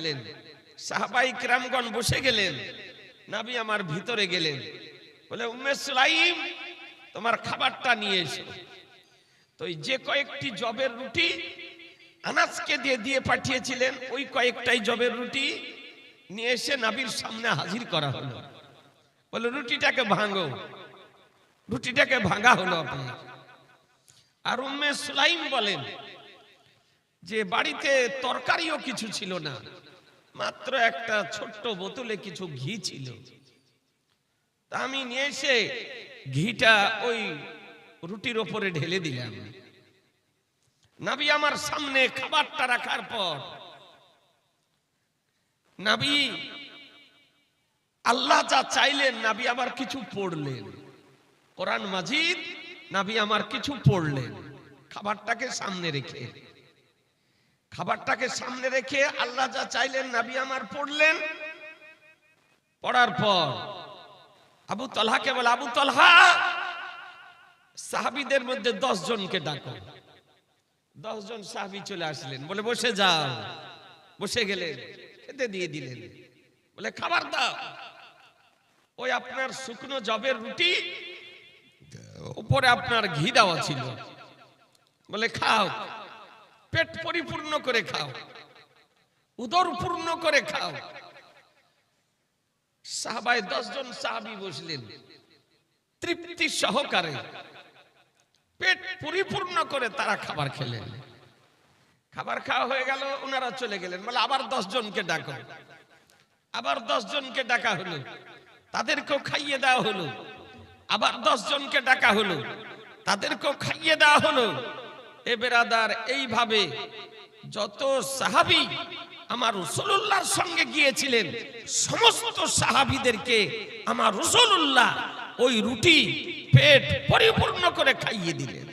ডাকলেন সাহাবাই ক্রামগণ বসে গেলেন। নাবি আমার ভিতরে গেলেন। বলে, উম্মে সুলাইম, তোমার খাবারটা নিয়ে এসো। তো যে কয়েকটি জবের রুটি আনাজকে দিয়ে দিয়ে পাঠিয়েছিলেন, ওই কয়েকটাই জবের রুটি নিয়ে এসে নাবির সামনে হাজির করা হলো। বলে, রুটিটাকে ভাঙো। রুটিটাকে ভাঙা হলো আপনার। আর উম্মে সুলাইম বলেন যে, বাড়িতে তরকারিও কিছু ছিল না। মাত্র একটা ছোট্ট বোতলে কিছু ঘি ছিল। তা আমি নিয়ে এসে ঘিটা ওই রুটির ওপরে ঢেলে দিলাম। নাবি আমার সামনে খাবারটা রাখার পর, নাবি, আল্লাহ যা চাইলেন, নাবি আবার কিছু পড়লেন। কোরআন মাজিদ, নাবি আমার কিছু পড়লেন। খাবারটাকে সামনে রেখে খাবারটাকে সামনে রেখে আল্লাহ যা চাইলেন নাবি আমার পড়লেন। পড়ার পর আবু তলহাকে বলে, আবু তলহা, সাহাবিদের মধ্যে দশ জনকে ডাকো। দশ জন সাহাবি চলে আসলেন। বলে, বসে যাও। বসে গেলেন, খেতে দিয়ে দিলেন। বলে, খাবার দাও। ওই আপনার শুকনো জবের রুটি উপরে আপনার ঘি দেওয়া ছিল। বলে, খাও। পেট পরিপূর্ণ করে খাও। উদর পূর্ণ করে খাও। সাহাবায় জন সাহাবি বসলেন। তৃপ্তি সহকারে পেট পরিপূর্ণ করে তারা খাবার খেলেন। খাবার খাওয়া হয়ে গেল, ওনারা চলে গেলেন। বলে, আবার দশ জনকে ডাকো। আবার দশ জনকে ডাকা হলো। তাদেরকেও খাইয়ে দেওয়া হলো। আবার দশ জনকে ডাকা হলো। তাদেরকেও খাইয়ে দেওয়া হলো। এ বেরাদার, এইভাবে যত সাহাবি আমার রসুল্লাহর সঙ্গে গিয়েছিলেন, সমস্ত সাহাবিদেরকে আমার রসুল্লাহ ওই রুটি পেট পরিপূর্ণ করে খাইয়ে দিলেন।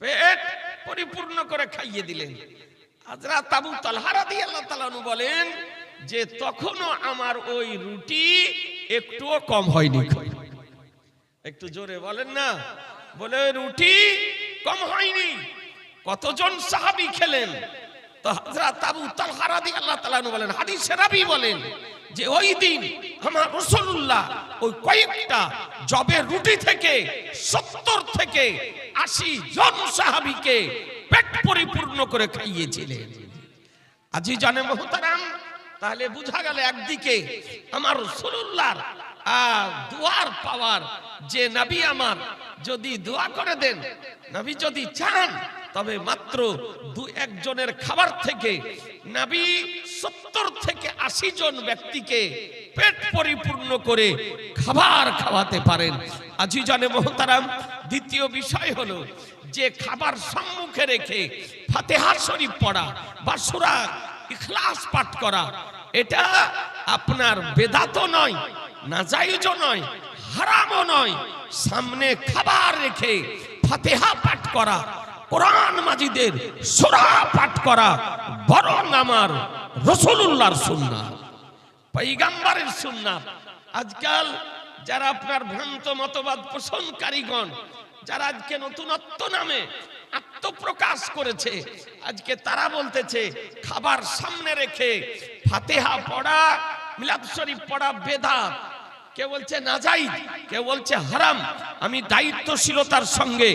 পেট পরিপূর্ণ করে খাইয়ে দিলেন। হাজরা তাবু তালহারা দিয়ে আল্লাহ তালানু বলেন যে তখনও আমার ওই রুটি একটুও কম হয়নি। একটু জোরে বলেন না। বলে রুটি কম হয়নি। কতজন সাহাবি খেলেন? তো বলেন বলেন যে ওই দিন আমার ওই কয়েকটা রুটি থেকে 70 থেকে 80 জন সাহাবীকে পেট পরিপূর্ণ করে খাইয়েছিলেন। আজি জানে তাহলে বুঝা গেল একদিকে আমার রাসূলুল্লাহর আর দুয়ার পাওয়ার। যে নবী আমার, যদি দোয়া করে দেন, নবী যদি চান, তবে মাত্র দু একজনের খাবার থেকে নবী সত্তর থেকে আশি জন ব্যক্তিকে পেট পরিপূর্ণ করে খাবার খাওয়াতে পারেন। আজি জানে মোহতারাম, দ্বিতীয় বিষয় হলো যে খাবার সম্মুখে রেখে ফাতেহা শরীফ পড়া বা সুরা ইখলাস পাঠ করা, এটা আপনার বেদাত নয় নাজাইজও নয়, হারামও নয়। সামনে খাবার রেখে ফাতেহা পাঠ করা, কোরআন মাজিদের সুরা পাঠ করা, বরং আমার রসুল্লাহর সুন্না পৈগাম্বারের সুন্নাত আজকাল যারা আপনার ভ্রান্ত মতবাদ পোষণকারীগণ, যারা আজকে নতুনত্ব নামে আত্মপ্রকাশ করেছে, আজকে তারা বলতেছে, খাবার সামনে রেখে ফাতেহা পড়া, মিলাদ শরীফ পড়া বেদাত। কে বলছে নাজাই কে বলছে হারাম, আমি দায়িত্বশীলতার সঙ্গে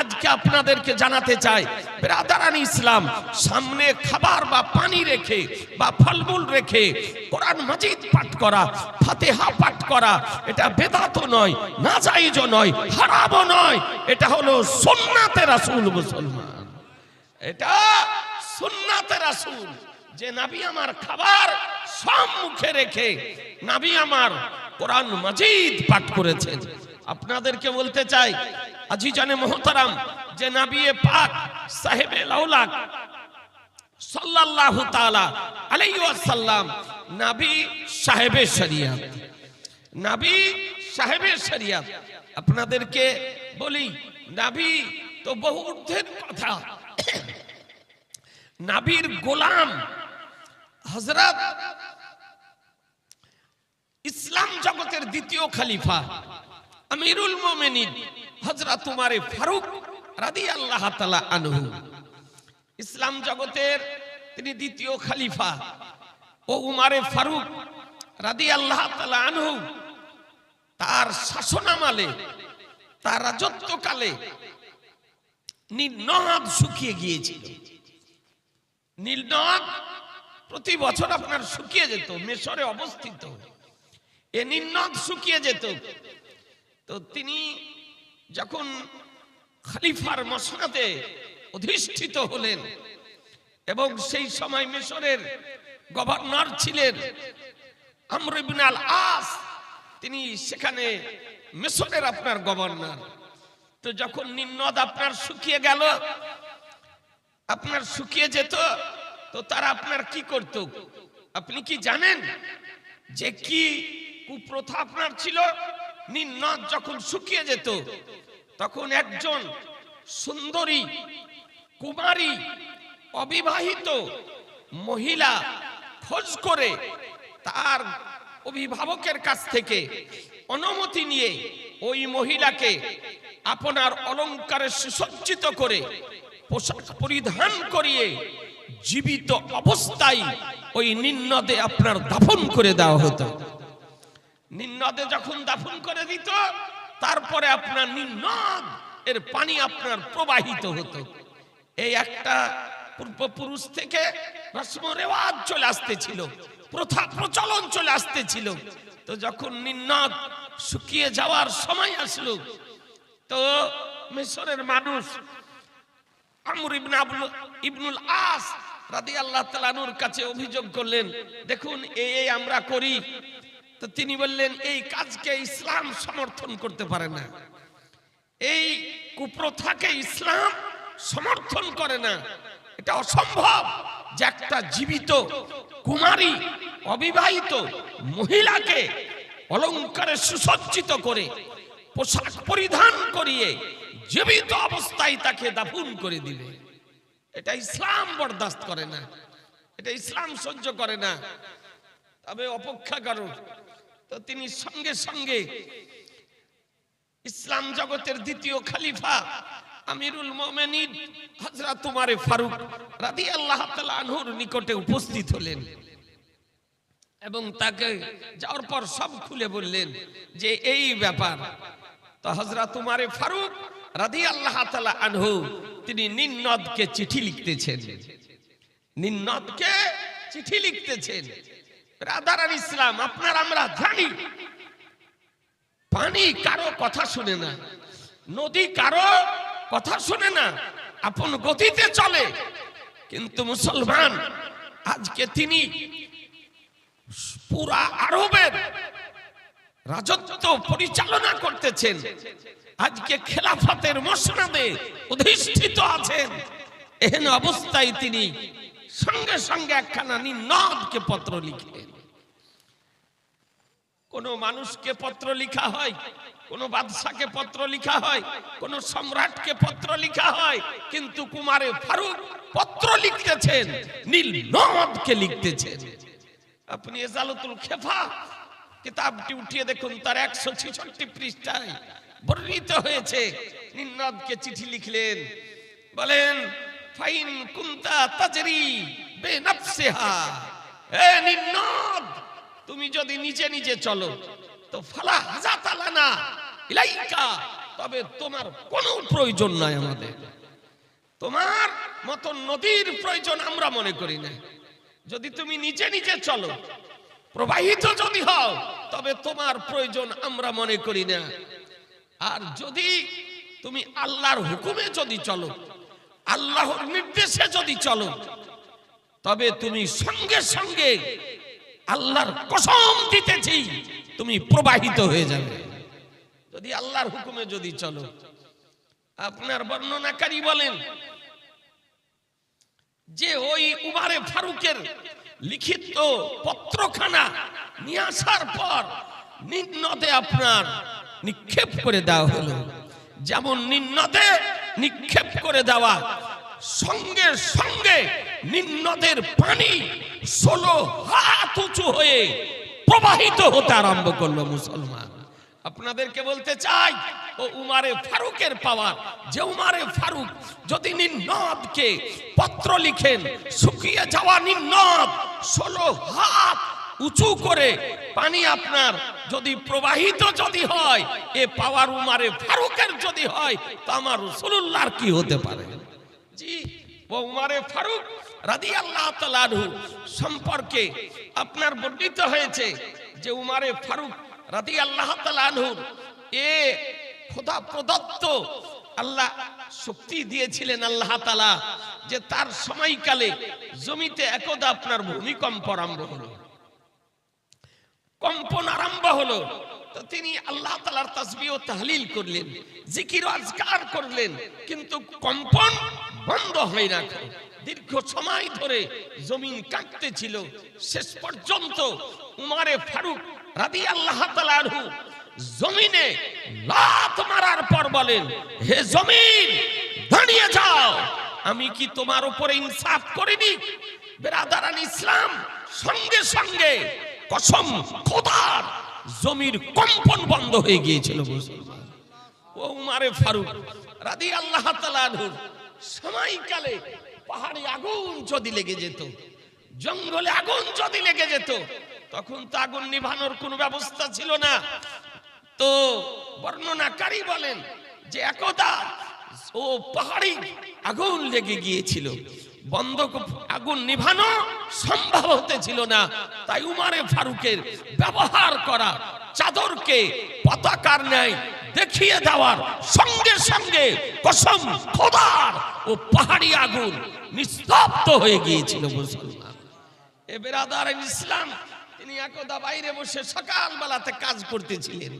আজকে আপনাদেরকে জানাতে চাই বেরাদারান ইসলাম, সামনে খাবার বা পানি রেখে বা ফলমূল রেখে কোরআন মাজিদ পাঠ করা, ফাতেহা পাঠ করা, এটা বেদাত নয় নাজাইজও নয়, হারামও নয়, এটা হলো সুন্নাতে রাসূল মুসলমান। এটা সুন্নাতে রাসূল, যে নাবি আমার খাবার সব সম্মুখে রেখে, নাবি আমার কোরআন মাজিদ পাঠ করেছেন। আপনাদেরকে বলতে চাই আজি জানে মোহতারাম, যে নাবিয়ে পাক সাহেবে লাউলাক সাল্লাল্লাহু তাআলা আলাইহি ওয়াসাল্লাম, নাবি সাহেবের শরিয়াত। নাবি সাহেবের শরিয়াত। আপনাদেরকে বলি, নাবি তো বহু ঊর্ধ্বের কথা। নাবির গোলাম হজরত ইসলাম জগতের দ্বিতীয় খলিফা, আমিরুল মোমেনিন হজরত উমারে ফারুক রাদি আল্লাহ আনহু। ইসলাম জগতের তিনি দ্বিতীয় খালিফা ও উমারে ফারুক রাদি আল্লাহ আনহু তার শাসনামালে, তার রাজত্বকালে নীলনদ শুকিয়ে গিয়েছিল। নীলনদ প্রতি বছর আপনার শুকিয়ে যেত, মেশরে অবস্থিত। এ নীলনদ শুকিয়ে যেত। তো তিনি যখন খালিফার মসনাদে অধিষ্ঠিত হলেন এবং সেই সময় মিশরের গভর্নর ছিলেন আমর ইবনে আস, তিনি সেখানে মিশরের আপনার গভর্নর। তো যখন নিম্নদ আপনার শুকিয়ে গেল, আপনার শুকিয়ে যেত, তো তারা আপনার কি করত? আপনি কি জানেন যে কি কুপ্রথা আপনার ছিল নিম্নদ যখন শুকিয়ে যেত, তখন একজন সুন্দরী, কুমারী, অবিবাহিত মহিলা খোঁজ করে তার অভিভাবকের কাছ থেকে অনুমতি নিয়ে ওই মহিলাকে আপনার অলংকারে সুসজ্জিত করে পোশাক পরিধান করিয়ে জীবিত অবস্থায় ওই নিম্নদে আপনার দাফন করে দেওয়া হতো। নিম্নদে যখন দাফন করে দিত, তারপরে আপনার নিম্নদ এর পানি আপনার প্রবাহিত হতো। এই একটা পূর্বপুরুষ থেকে রসম রেওয়াজ চলে আসতেছিল, প্রথা প্রচলন চলে আসতেছিল। তো যখন নিম্নদ শুকিয়ে যাওয়ার সময় আসলো, তো মিশরের মানুষ আমর ইবনে ইবনুল আস রাদি আল্লাহ তালানুর কাছে অভিযোগ করলেন, দেখুন এই আমরা করি তো তিনি বললেন, এই কাজকে ইসলাম সমর্থন করতে পারে না। এই কুপ্রথাকে ইসলাম সমর্থন করে না। এটা অসম্ভব যে একটা জীবিত কুমারী, অবিবাহিত মহিলাকে অলংকারে সুসজ্জিত করে পোশাক পরিধান করিয়ে জীবিত অবস্থায় তাকে দাফন করে দিবে এটা ইসলাম বরদাস্ত করে না। এটা ইসলাম সহ্য করে না। তবে অপেক্ষা করো তো তিনি সঙ্গে সঙ্গে ইসলাম জগতের দ্বিতীয় খালিফা আমিরুল মোমেনিন হজরত তোমারে ফারুক রাদি আল্লাহ আনহুর নিকটে উপস্থিত হলেন এবং তাকে যাওয়ার পর সব খুলে বললেন যে এই ব্যাপার। তো হজরত তোমারে ফারুক রাদি আল্লাহ আনহু তিনি নিন্নদকে চিঠি লিখতেছেন। নিন্নদকে চিঠি লিখতেছেন। রাধারান ইসলাম, আপনার আমরা জানি। পানি কারও কথা শুনে না, নদী কারও কথা শুনে না, আপন গতিতে চলে। কিন্তু মুসলমান, আজকে তিনি পুরা আরবের রাজত্ব পরিচালনা করতেছেন। আজকে খেলাফতের মসনাদে অধিষ্ঠিত আছেন। এহেন অবস্থায় তিনি সঙ্গে সঙ্গে একখানা নিনদকে পত্র লিখলেন। কোন মানুষকে পত্র লিখা হয়, কোন বাদশাকে পত্র লিখা হয়, কোন সম্রাটকে পত্র লিখা হয়, কিন্তু কুমারে ফারুক পত্র লিখতেছেন, নীল নদকে লিখতেছেন। আপনি এজালতুল খেফা কিতাবটি উঠিয়ে দেখুন, তার একশো ছেষট্টি পৃষ্ঠায় বর্ণিত হয়েছে। নিন্নদকে চিঠি লিখলেন, বলেন, ফাইন কুন্তা তাজরি বে নফসিহা। এ নিন্নদ তুমি যদি নিজে নিজে চলো, তো ফালা হাজাত আলানা ইলাইকা। তবে তোমার কোনো প্রয়োজন নাই আমাদের। তোমার মতন নদীর প্রয়োজন আমরা মনে করি না। যদি তুমি নিচে নিচে চলো, প্রবাহিত যদি হও, তবে তোমার প্রয়োজন আমরা মনে করি না। আর যদি তুমি আল্লাহর হুকুমে যদি চলো, আল্লাহর নির্দেশে যদি চলো, তবে তুমি সঙ্গে সঙ্গে আল্লাহর কসম দিতেছি, তুমি প্রবাহিত হয়ে যাবে। যদি আল্লাহর হুকুমে যদি চলো। আপনার বর্ণনাকারী বলেন, যে ওই উমারে ফারুকের লিখিত পত্রখানা নিয়ে আসার পর নিম্নদে আপনার নিক্ষেপ করে দেওয়া হলো। যেমন নিম্নদে নিক্ষেপ করে দেওয়া সঙ্গে সঙ্গে নিম্নদের পানি ষোলো হাত উঁচু হয়ে প্রবাহিত হতে আরম্ভ করল মুসলমান। আপনাদেরকে বলতে চাই, ও উমারে ফারুকের পাওয়ার, যে উমারে ফারুক যদি নিন্নদকে পত্র লিখেন, শুকিয়ে যাওয়া নিন্নদ ষোলো হাত উঁচু করে পানি আপনার যদি প্রবাহিত যদি হয়, এ পাওয়ার উমারে ফারুকের যদি হয়, তো আমার রসুল্লাহর কি হতে পারে? জি ফারুক আল্লাহ সম্পর্কে আপনার হয়েছে যে উমারে ফারুক আল্লাহ শক্তি দিয়েছিলেন আল্লাহ তালা যে তার সময়কালে জমিতে একদা আপনার ভূমিকম্প আরম্ভ হলো। কম্পন আরম্ভ হলো। তো তিনি আল্লাহ তালার তাসবি ও তাহলিল করলেন, জিকির আজকার করলেন, কিন্তু কম্পন বন্ধ হয় না দীর্ঘ সময় ধরে জমিন কাঁপতে ছিল শেষ পর্যন্ত উমারে ফারুক রাদি আল্লাহ তালাহু জমিনে লাত মারার পর বলেন, হে জমিন, দাঁড়িয়ে যাও। আমি কি তোমার উপরে ইনসাফ করিনি? বেরাদারান ইসলাম, সঙ্গে সঙ্গে কসম খোদার জমির কম্পন বন্ধ হয়ে গিয়েছিল ও উমারে ফারুক রাদি আল্লাহ তালাহুর সময়কালে পাহাড়ে আগুন যদি লেগে যেত, জঙ্গলে আগুন যদি লেগে যেত, তখন তো আগুন নিভানোর কোনো ব্যবস্থা ছিল না। তো বর্ণনাকারী বলেন যে একদা ও পাহাড়ি আগুন লেগে গিয়েছিল। বন্ধ আগুন নিভানো সম্ভব হতেছিল না। তাই উমারে ফারুকের ব্যবহার করা, চাদরকে পতাকার ন্যায় দেখিয়ে দেওয়ার সঙ্গে সঙ্গে কসম, খোদার ও পাহাড়ি আগুন নিস্তব্ধ হয়ে গিয়েছিল মুসলমান। এ বেরাদার ইসলাম, তিনি একদা বাইরে বসে সকালবেলাতে কাজ করতেছিলেন।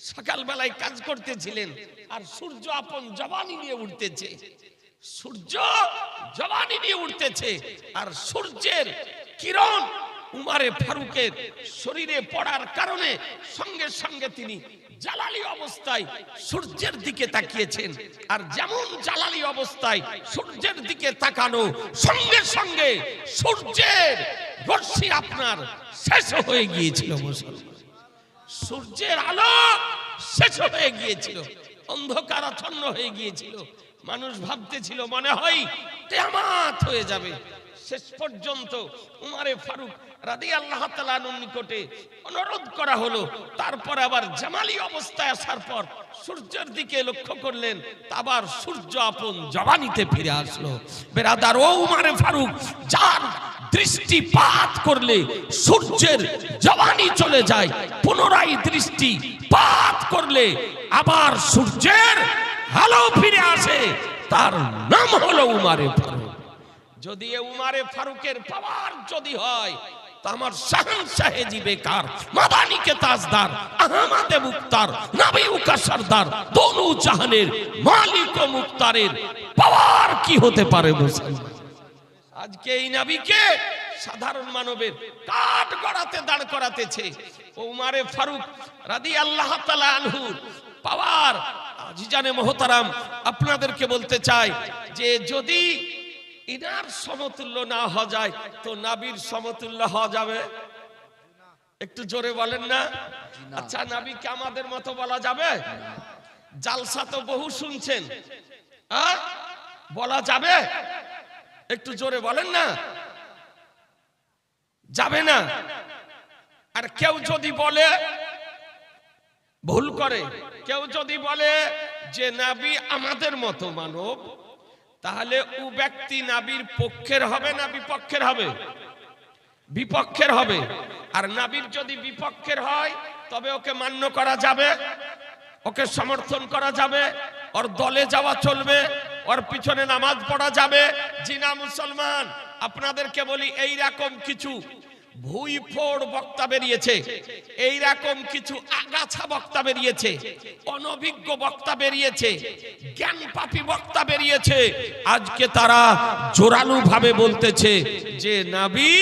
সকালবেলায় কাজ করতেছিলেন, আর সূর্য আপন জবানি নিয়ে উঠতেছে। সূর্য জবানি নিয়ে উঠতেছে আর সূর্যের কিরণ উমারে ফারুকের শরীরে পড়ার কারণে সঙ্গে সঙ্গে তিনি জালালি অবস্থায় সূর্যের দিকে তাকিয়েছেন। আর যেমন জালালি অবস্থায় সূর্যের দিকে তাকানো, সঙ্গে সঙ্গে সূর্যের রশ্মি আপনার শেষ হয়ে গিয়েছিল সূর্যের আলো শেষ হয়ে গিয়েছিল, অন্ধকারাচ্ছন্ন হয়ে গিয়েছিল। মানুষ ভাবতেছিল, মনে হয় কেয়ামাত হয়ে যাবে। শেষ পর্যন্ত উমারে ফারুক রাদি আল্লাহ তালানুর নিকটে অনুরোধ করা হলো। তারপর আবার জামালি অবস্থায় আসার পর সূর্যের দিকে লক্ষ্য করলেন সূর্য আপন জবানিতে ফিরে আসলো। বেরাদার, ও উমারে ফারুক, যার দৃষ্টিপাত করলে সূর্যের জবানি চলে যায়, পুনরায় দৃষ্টি পাত করলে আবার সূর্যের আলো ফিরে আসে, তার নাম হলো উমারে ফারুক। যদি উমারে ফারুকের পাওয়ার যদি হয় আমার শাহান সাহেজি বেকার, মাদানিকে তাজদার, আহমাদে মুক্তার নাবি উকা সর্দার, দোনো জাহানের মালিক ও মুক্তারের পাওয়ার কি হতে পারে মুসলমান? আজকে এই নাবিকে সাধারণ মানবের কাঠ গড়াতে, দাঁড় করাতেছে। উমারে ফারুক রাদি আল্লাহ তালা আনহুর পাওয়ার আজিজানে মোহতারাম, আপনাদেরকে বলতে চাই যে যদি ইনার সমতুল্য না হওয়া যায়, তো নাবির সমতুল্য হওয়া যাবে? একটু জোরে বলেন না। আচ্ছা নাবিকে আমাদের মতো বলা যাবে? জালসা তো বহু শুনছেন? বলা যাবে? একটু জোরে বলেন না। যাবে না। আর কেউ যদি বলে ভুল করে। কেউ যদি বলে যে নাবি আমাদের মতো মানব, তাহলে ও ব্যক্তি নাবির পক্ষের হবে না বিপক্ষের হবে? বিপক্ষের হবে। আর নাবির যদি বিপক্ষের হয়, তবে ওকে মান্য করা যাবে, ওকে সমর্থন করা যাবে, ওর দলে যাওয়া চলবে, ওর পিছনে নামাজ পড়া যাবে। জিনা মুসলমান, আপনাদেরকে বলি, এই রকম কিছু ভুই ফোড় বক্তা বেরিয়েছে। এই রকম কিছু আগাছা বক্তা বেরিয়েছে। অনভিজ্ঞ বক্তা বেরিয়েছে। জ্ঞান পাপী বক্তা বেরিয়েছে। আজকে তারা জোরালো ভাবে বলতেছে যে, নাবি,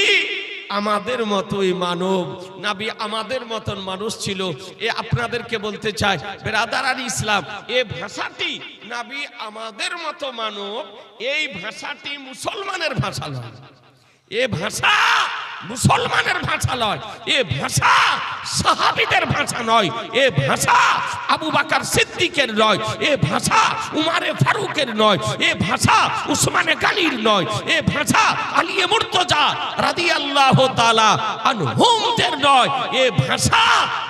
আমাদের মতোই মানব। নাবি, আমাদের মতন মানুষ ছিল। এ আপনাদেরকে বলতে চাই, বেরাদার ইসলাম, এ ভাষাটি নাবি, আমাদের মতো মানব, এই ভাষাটি মুসলমানের ভাষা নয়। এ ভাষা মুসলমানের ভাষা নয়, এ ভাষা সাহাবিদের ভাষা নয়, এ ভাষা আবু বাকার সিদ্দিকের নয়, এ ভাষা উমারে ফারুকের নয়, এ ভাষা উসমানে গানির নয়, এ ভাষা আলিয়ে মুর্তজা রাদিয়াল্লাহু তাআলা আনহুমদের নয়, এ ভাষা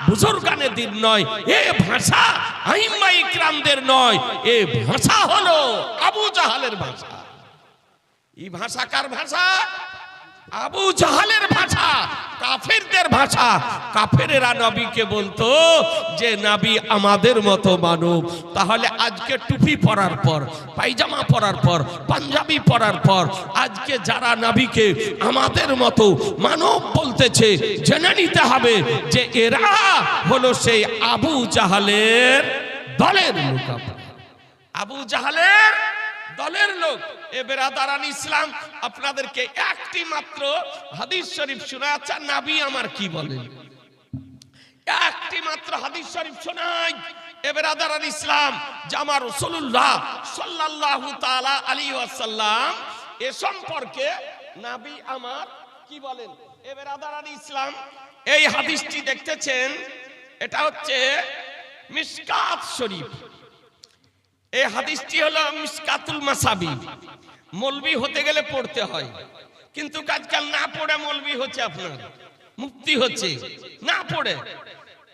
বুজুর্গানেদের নয়, এ ভাষা আইম্মা ইকরামদের নয়, এ ভাষা হলো আবু জাহালের ভাষা। এই ভাষা কার ভাষা? আবু জাহালের ভাষা, কাফেরদের ভাষা। কাফেরেরা নবীকে বলতো যে, নবী আমাদের মতো মানব তাহলে আজকে টুপি পরার পর পায়জামা পরার পর, পাঞ্জাবি পরার পর, আজকে যারা নবীকে আমাদের মতো মানব বলতেছে, জেনে নিতে হবে যে এরা হলো সেই আবু জাহালের দলের লোক আবু জাহালের দলের লোক। এ বেরাদারান ইসলাম, আপনাদেরকে একটি মাত্র হাদিস শরীফ শোনাচ্ছে নাবি আমার কি বলেন? একটি মাত্র হাদিস শরীফ শোনাই ইসলাম রসুল্লাহ সাল্লাল্লাহু তাআলা আলী ওয়াসাল্লাম, এ সম্পর্কে আমার বলেন? ইসলাম, এই হাদিসটি দেখতেছেন, এটা হচ্ছে মিসকাত শরীফ। এই হাদিসটি হলো মিসকাতুল মাসাবি। মলবি হতে গেলে পড়তে হয়। কিন্তু আজকাল না পড়ে মলবি হচ্ছে আপনার। মুক্তি হচ্ছে। না পড়ে।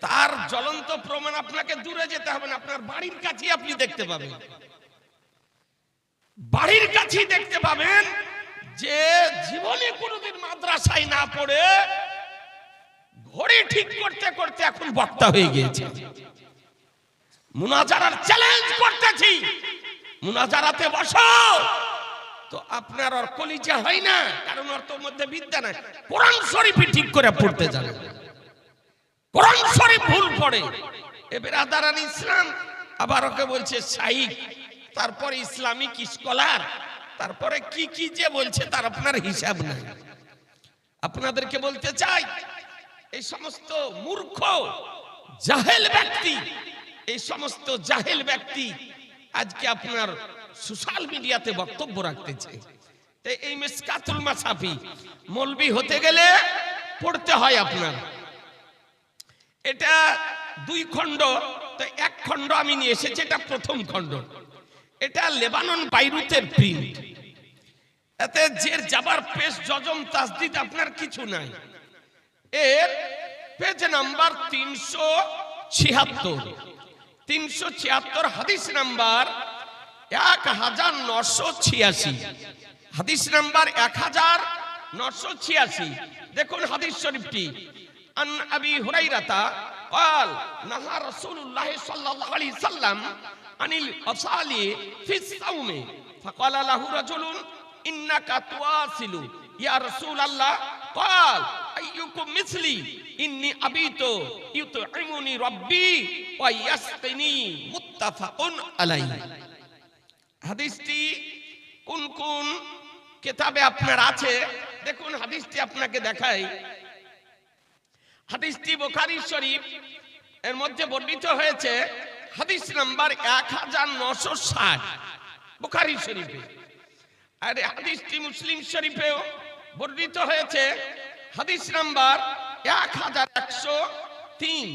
তার জ্বলন্ত প্রমাণ আপনাকে দূরে যেতে হবে না। আপনার বাড়ির কাছেই আপনি দেখতে পাবেন। বাড়ির কাছেই দেখতে পাবেন যে জীবনে কোনোদিন মাদ্রাসায় না পড়ে ঘড়ি ঠিক করতে করতে এখন বক্তা হয়ে গিয়েছে। মুনাজারার চ্যালেঞ্জ করতেছি। মুনাজারাতে বসো। তো আপনার আর কলিজা হয় না, কারণ ওর তোর মধ্যে বিদ্যা নাই। কোরআন শরীফই ঠিক করে পড়তে জানে। কোরআন শরীফ ভুল পড়ে। এবার আদারান ইসলাম আবার ওকে বলছে শাইক তারপরে ইসলামিক স্কলার, তারপরে কি কি যে বলছে তার আপনার হিসাব নাই। আপনাদেরকে বলতে চাই, এই সমস্ত মূর্খ, জাহেল ব্যক্তি এই সমস্ত জাহেল ব্যক্তি আজকে আপনার সোশ্যাল মিডিয়াতে বক্তব্য রাখতেছে। তো এই মিসকাতুল মাসাফি মলবি হতে গেলে পড়তে হয় আপনার। এটা দুই খণ্ড, তো এক খণ্ড আমি নিয়ে এসেছি, এটা প্রথম খণ্ড। এটা লেবানন, বাইরুতের প্রিন্ট। এতে যে যাবার পেশ, জজম তাসদিদ আপনার কিছু নাই। এর পেজ নাম্বার তিনশো ছিয়াত্তর। তিনশো ছিয়াত্তর হাদিস নাম্বার এক হাজার নশো ছিয়াশি হাদিস নাম্বার এক হাজার নশো ছিয়াশি দেখুন হাদিস শরীফটি আন আবি হুরাইরাতা قال نهى رسول الله صلى الله عليه وسلم عن الأصالي في الصوم فقال له رجل إنك تواصل يا رسول الله قال আইয়ুকুম মিসলি, ইন্নি আবিতু রাব্বি ওয়া মুত্তাফাকুন আলাইহি। হাদিসটি কোন কোন কিতাবে আপনার আছে? দেখুন, হাদিসটি আপনাকে দেখাই। হাদিসটি বুখারী শরীফ এর মধ্যে বর্ণিত হয়েছে, হাদিস নাম্বার এক হাজার বুখারি শরীফে। আর হাদিসটি মুসলিম শরীফেও বর্ণিত হয়েছে হাদিস নাম্বার এক হাজার একশো তিন।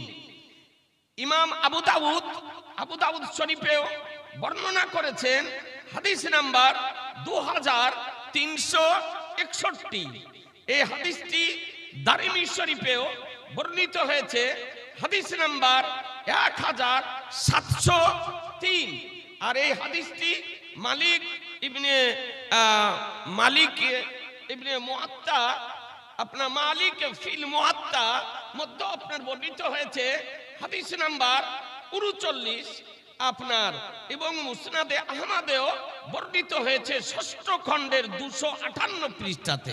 ইমাম আবু দাউদ আবু দাউদ শরীফেও বর্ণনা করেছেন হাদিস নাম্বার দু হাজার তিনশো একষট্টি। এই হাদিসটি দারিমি শরীফেও বর্ণিত হয়েছে হাদিস নাম্বার এক হাজার সাতশো তিন। আর এই হাদিসটি মালিক ইবনে মালিক ইবনে মুআত্তা আপনার মালিক ফিল মুআত্তা মধ্যে আপনার বর্ণিত হয়েছে হাদিস নাম্বার উনচল্লিশ আপনার এবং মুসনাদে আহমাদেও বর্ণিত হয়েছে ষষ্ঠ খণ্ডের দুশো আটান্ন পৃষ্ঠাতে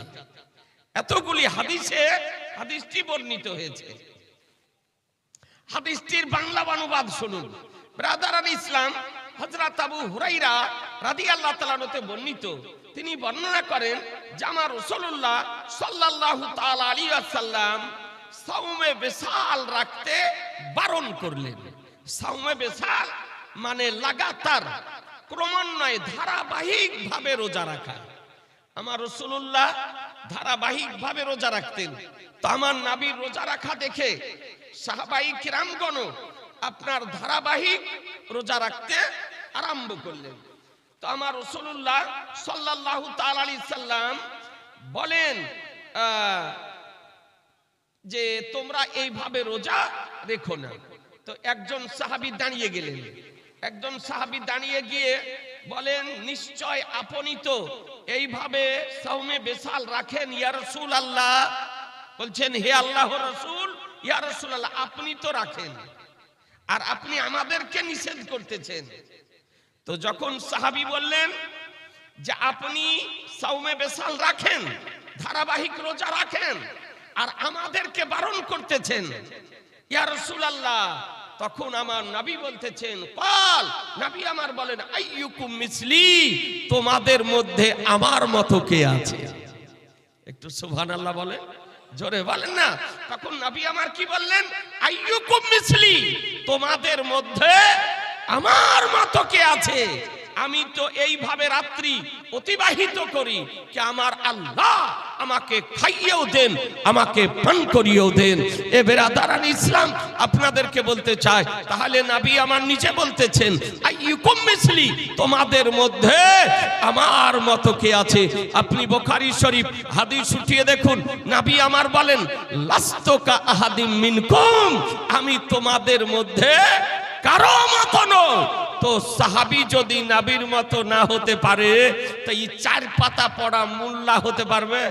এতগুলি হাদিসে হাদিসটি বর্ণিত হয়েছে হাদিসটির বাংলা অনুবাদ শুনুন ব্রাদারান ইসলাম হজরত আবু হুরাইরা রাদি আল্লাহ তালানতে বর্ণিত তিনি বর্ণনা করেন আমার রসুল্লাহ সাল্লাহ তাল আলী আসাল্লাম সাউমে বেসাল রাখতে বারণ করলেন। সাউমে বেসাল মানে লাগাতার, ক্রমান্বয়ে ধারাবাহিক ভাবে রোজা রাখা। আমার রসুল্লাহ ধারাবাহিকভাবে রোজা রাখতেন। তো আমার নাবির রোজা রাখা দেখে সাহাবাই কিরামগণ আপনার ধারাবাহিক রোজা রাখতে আরম্ভ করলেন। তো আমার রসুল্লাহ সাল্লাহ তালি সাল্লাম বলেন যে তোমরা এইভাবে রোজা রেখো না। তো একজন সাহাবি দাঁড়িয়ে গেলেন। একজন সাহাবি দাঁড়িয়ে গিয়ে বলেন, নিশ্চয় আপনি তো এইভাবে সৌমে বেসাল রাখেন, ইয়া রসুল আল্লাহ বলছেন, হে আল্লাহ রসুল, ইয়া রসুল আল্লাহ আপনি তো রাখেন। আর আপনি আমাদেরকে নিষেধ করতেছেন। তো যখন সাহাবি বললেন যে আপনি সৌমে বেসাল রাখেন, ধারাবাহিক রোজা রাখেন আর আমাদেরকে বারণ করতেছেন, ইয়া রাসূলুল্লাহ, তখন আমার নবী বলতেছেন, কাল। নবী আমার বলেন, আইয়ুকুম মিসলি, তোমাদের মধ্যে আমার মতো কে আছে? একটু সুবহানাল্লাহ বলেন, জোরে বলেন না। তখন নবী আমার কি বললেন, আইয়ুকুম মিসলি, তোমাদের মধ্যে আমার মতো কে আছে? আমি তো এইভাবে রাত্রি অতিবাহিত করি কি আমার আল্লাহ আমাকে খাইয়েও দেন, আমাকে পান করিয়েও দেন। এ বেরাদারান ইসলাম, আপনাদেরকে বলতে চায় তাহলে নাবি আমার নিচে বলতেছেন মিসলি, তোমাদের মধ্যে আমার মতো কে আছে? আপনি বোখারি শরীফ হাদিস উঠিয়ে দেখুন, নাবি আমার বলেন, লাস্তকা আহাদিম মিনকুম, আমি তোমাদের মধ্যে কারও মতো নয় তো সাহাবি যদি নাবির মতো না হতে পারে, তো এই চার পাতা পড়া মোল্লা হতে পারবে?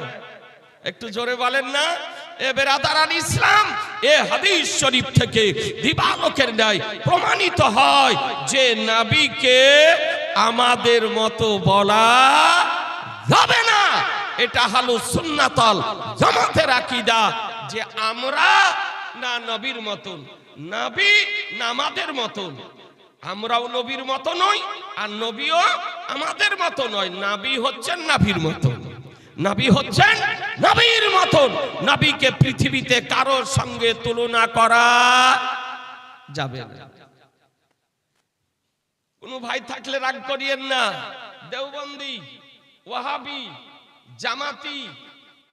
একটু জোরে বলেন না। এ বেরাদারান ইসলাম, এ হাদিস শরীফ থেকে দিবালোকের ন্যায় প্রমাণিত হয় যে নাবিকে আমাদের মতো বলা যাবে না। এটা হলো সুন্নাতল জামাতের আকীদা যে আমরা না নবীর মতন। নবী না আমাদের মতন। আমরাও নবীর মতো নই, আর নবীও আমাদের মতো নয়। নাবি হচ্ছেন নাভির মতন। নাবি হচ্ছেন নবীর মতন। নবীকে পৃথিবীতে কারোর সঙ্গে তুলনা করা যাবে না। কোন ভাই থাকলে রাগ করিয়েন না। দেওবন্দি, ওয়াহাবি, জামাতি